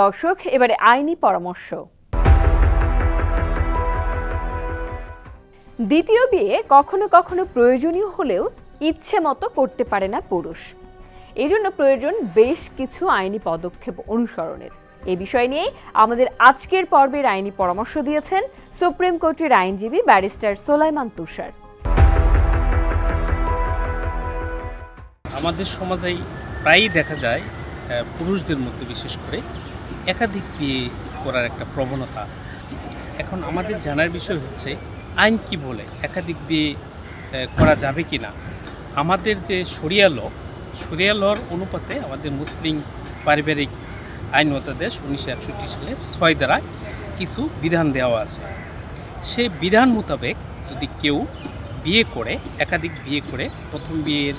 দর্শক, এবারে আইনি পরামর্শ। দ্বিতীয় বিয়ে কখনো কখনো প্রয়োজনীয় হলেও ইচ্ছে মতো করতে পারে না পুরুষ। এজন্য প্রয়োজন বেশ কিছু আইনি পদক্ষেপ অনুসরণের। এ বিষয় নিয়ে আমাদের আজকের পর্বের আইনি পরামর্শ দিয়েছেন সুপ্রিম কোর্টের আইনজীবী ব্যারিস্টার সোলাইমান তুষার। আমাদের সমাজেই প্রায়ই দেখা যায় পুরুষদের মধ্যে বিশেষ করে একাধিক বিয়ে করার একটা প্রবণতা। এখন আমাদের জানার বিষয় হচ্ছে, আইন কি বলে? একাধিক বিয়ে করা যাবে কি না আমাদের যে শরিয়া ল, শরিয়া লর অনুপাতে আমাদের মুসলিম পারিবারিক আইন অধ্যাদেশ উনিশশো একষট্টি সালে ছয় দ্বারা কিছু বিধান দেওয়া আছে। সেই বিধান মোতাবেক যদি কেউ বিয়ে করে, একাধিক বিয়ে করে, প্রথম বিয়ের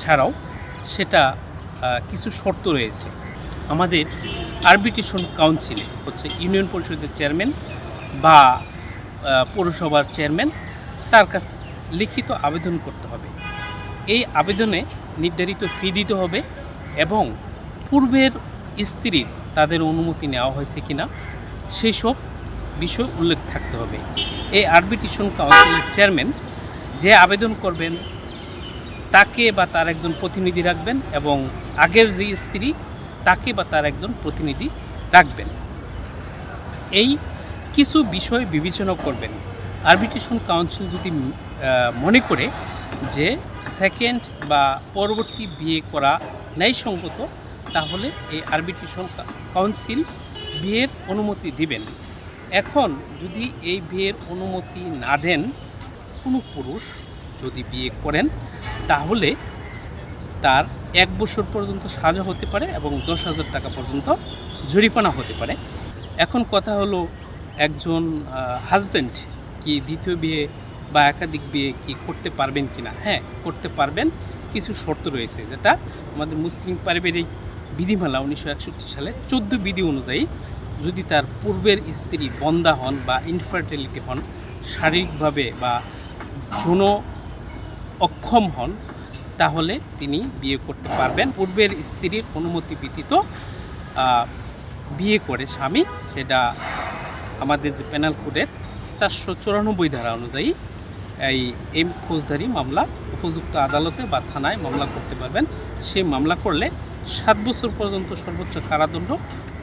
ছাড়াও সেটা কিছু শর্ত রয়েছে। আমাদের আরবিটেশন কাউন্সিলে হচ্ছে ইউনিয়ন পরিষদের চেয়ারম্যান বা পৌরসভার চেয়ারম্যান তার কাছে লিখিত আবেদন করতে হবে। এই আবেদনে নির্ধারিত ফি দিতে হবে এবং পূর্বের স্ত্রীর তাদের অনুমতি নেওয়া হয়েছে কিনা সেই সব বিষয় উল্লেখ থাকতে হবে। এই আরবিটেশন কাউন্সিলের চেয়ারম্যান যে আবেদন করবেন তাকে বা তার একজন প্রতিনিধি রাখবেন এবং আগের যে স্ত্রী তাকে বা তার একজন প্রতিনিধি রাখবেন। এই কিছু বিষয় বিবেচনা করবেন। আরবিটেশন কাউন্সিল যদি মনে করে যে সেকেন্ড বা পরবর্তী বিয়ে করা ন্যায়সঙ্গত, তাহলে এই আরবিটেশন কাউন্সিল বিয়ের অনুমতি দিবেন। এখন যদি এই বিয়ের অনুমতি না দেন, কোনো পুরুষ যদি বিয়ে করেন, তাহলে তার এক বছর পর্যন্ত সাজা হতে পারে এবং দশ হাজার টাকা পর্যন্ত জরিমানা হতে পারে। এখন কথা হলো একজন হাজব্যান্ড কি দ্বিতীয় বিয়ে বা একাধিক বিয়ে কি করতে পারবেন কি না হ্যাঁ করতে পারবেন। কিছু শর্ত রয়েছে যেটা আমাদের মুসলিম পারিবারিক বিধিমালা উনিশশো একষট্টি সালে চোদ্দ বিধি অনুযায়ী যদি তার পূর্বের স্ত্রী বন্দা হন বা ইনফার্টিলিটি হন, শারীরিকভাবে বা যৌন অক্ষম হন তাহলে তিনি বিয়ে করতে পারবেন। পূর্বের স্ত্রীর অনুমতি ব্যতীত বিয়ে করে স্বামী, সেটা আমাদের যে পেনাল কোডের চারশো চুরানব্বই ধারা অনুযায়ী এই এম ফৌজদারি মামলা উপযুক্ত আদালতে বা থানায় মামলা করতে পারবেন। সেই মামলা করলে সাত বছর পর্যন্ত সর্বোচ্চ কারাদণ্ড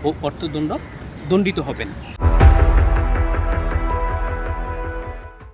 ও অর্থদণ্ড দণ্ডিত হবেন।